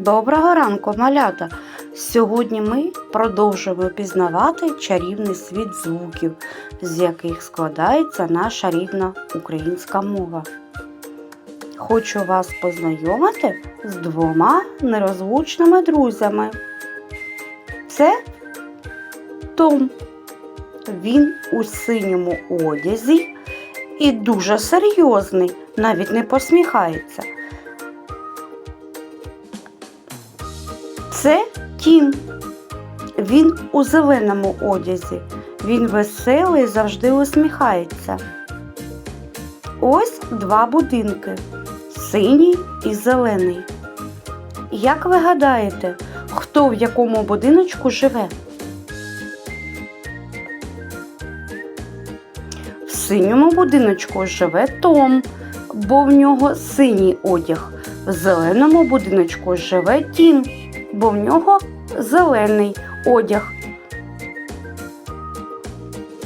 Доброго ранку, малята! Сьогодні ми продовжуємо пізнавати чарівний світ звуків, з яких складається наша рідна українська мова. Хочу вас познайомити з двома нерозлучними друзями. Це Том. Він у синьому одязі і дуже серйозний, навіть не посміхається. Це Тім. Він у зеленому одязі. Він веселий, завжди усміхається. Ось два будинки синій і зелений. Як ви гадаєте, хто в якому будиночку живе? В синьому будиночку живе Том, бо в нього синій одяг. В зеленому будиночку живе Тім, бо в нього зелений одяг.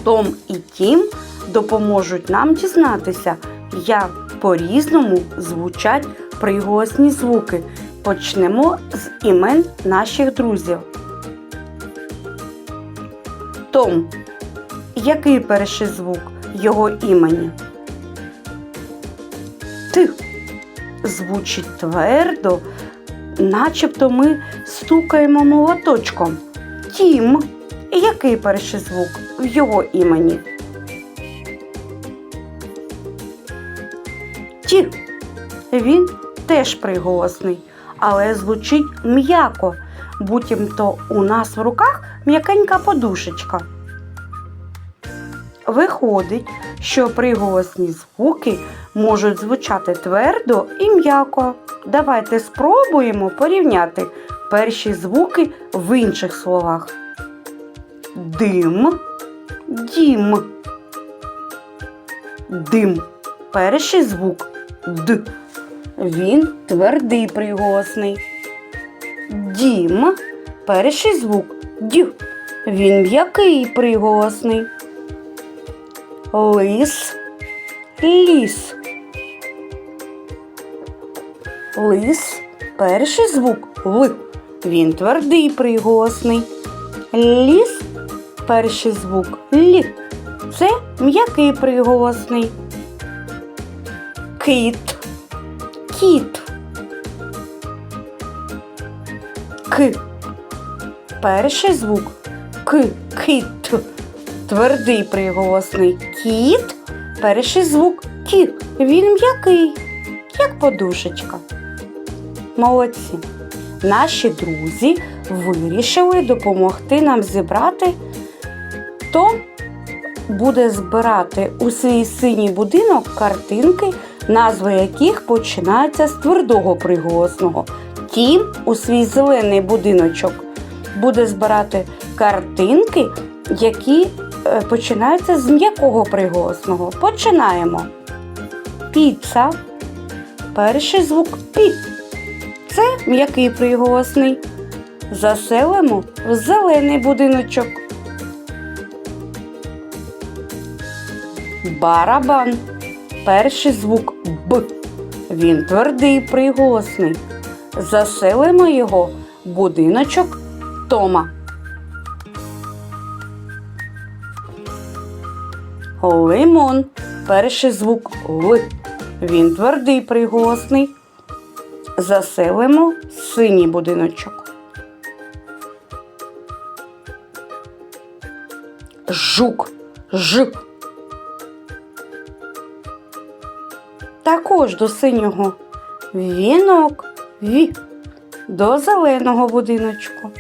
Том і Тім допоможуть нам дізнатися, як по-різному звучать приголосні звуки. Почнемо з імен наших друзів. Том. Який перший звук його імені? Т. Звучить твердо, начебто ми стукаємо молоточком. Тім. Який перший звук в його імені? Ті. Він теж приголосний, але звучить м'яко, буцімто у нас в руках м'якенька подушечка. Виходить, що приголосні звуки можуть звучати твердо і м'яко. Давайте спробуємо порівняти перші звуки в інших словах. Дим, дім. Дим. Перший звук Д. Він твердий приголосний. Дім. Перший звук Д. Він м'який приголосний. Лис. Ліс. Лис. Перший звук Л. Він твердий приголосний. Ліс. Перший звук Л. Це м'який приголосний. Кит. Кіт. К. Перший звук К. Кит. Твердий приголосний кіт. Перший звук Кі. Він м'який, як подушечка. Молодці. Наші друзі вирішили допомогти нам зібрати. Том буде збирати у свій синій будинок картинки, назви яких починаються з твердого приголосного. Тім у свій зелений будиночок буде збирати картинки, які е, починаються з м'якого приголосного. Починаємо. Піца. Перший звук пі. Це м'який приголосний. Заселимо в зелений будиночок. Барабан. Перший звук Б. Він твердий приголосний. Заселимо його в будиночок Тома. Лимон. Перший звук Л. Він твердий приголосний. Заселимо синій будиночок. Жук. Ж. Також до синього вінок. Ві. До зеленого будиночку.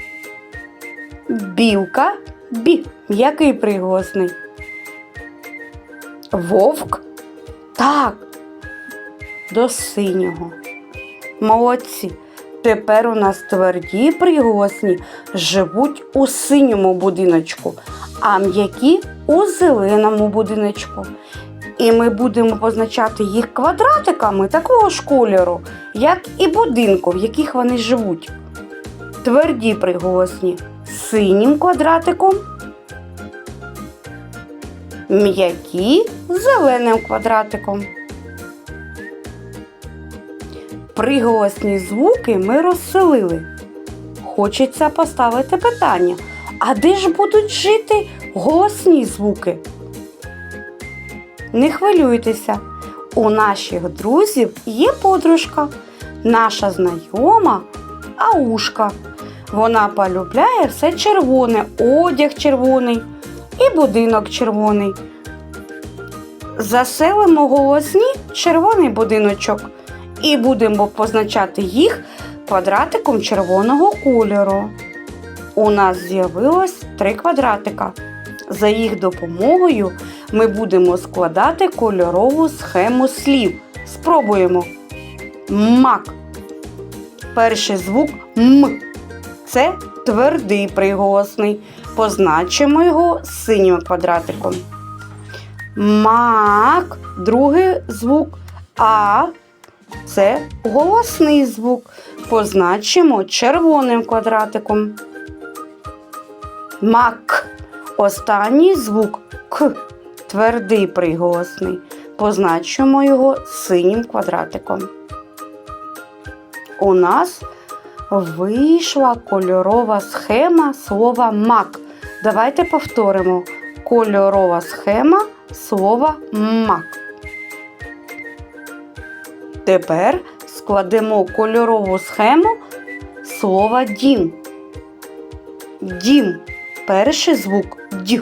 Білка. Бі. М'який приголосний. Вовк? Так. До синього. Молодці. Тепер у нас тверді приголосні живуть у синьому будиночку, а м'які у зеленому будиночку. І ми будемо позначати їх квадратиками такого ж кольору, як і будинку, в яких вони живуть. Тверді приголосні синім квадратиком, м'які зеленим квадратиком. Приголосні звуки ми розселили. Хочеться поставити питання: а де ж будуть жити голосні звуки? Не хвилюйтеся, у наших друзів є подружка, наша знайома Аушка. Вона полюбляє все червоне, одяг червоний і будинок червоний. Заселимо голосні червоний будиночок і будемо позначати їх квадратиком червоного кольору. У нас з'явилось три квадратика. За їх допомогою ми будемо складати кольорову схему слів. Спробуємо. Мак. Перший звук М. Це твердий приголосний. Позначимо його синім квадратиком. Мак. Другий звук А. Це голосний звук. Позначимо червоним квадратиком. Мак. Останній звук К. Твердий приголосний. Позначимо його синім квадратиком. У нас вийшла кольорова схема слова мак. Давайте повторимо. Кольорова схема слова мак. Тепер складемо кольорову схему слова дім. Дім. Перший звук Д.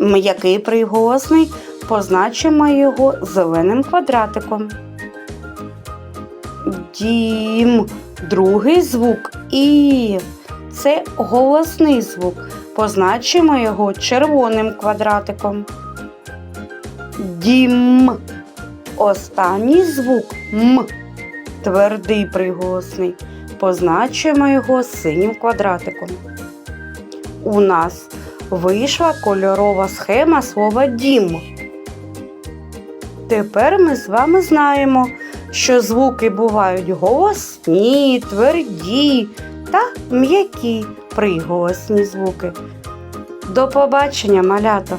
М'який приголосний. Позначимо його зеленим квадратиком. Дім. Другий звук І. Це голосний звук. Позначимо його червоним квадратиком. Дім. Останній звук М. Твердий приголосний. Позначимо його синім квадратиком. У нас вийшла кольорова схема слова дім. Тепер ми з вами знаємо, що звуки бувають голосні, тверді та м'які приголосні звуки. До побачення, малята!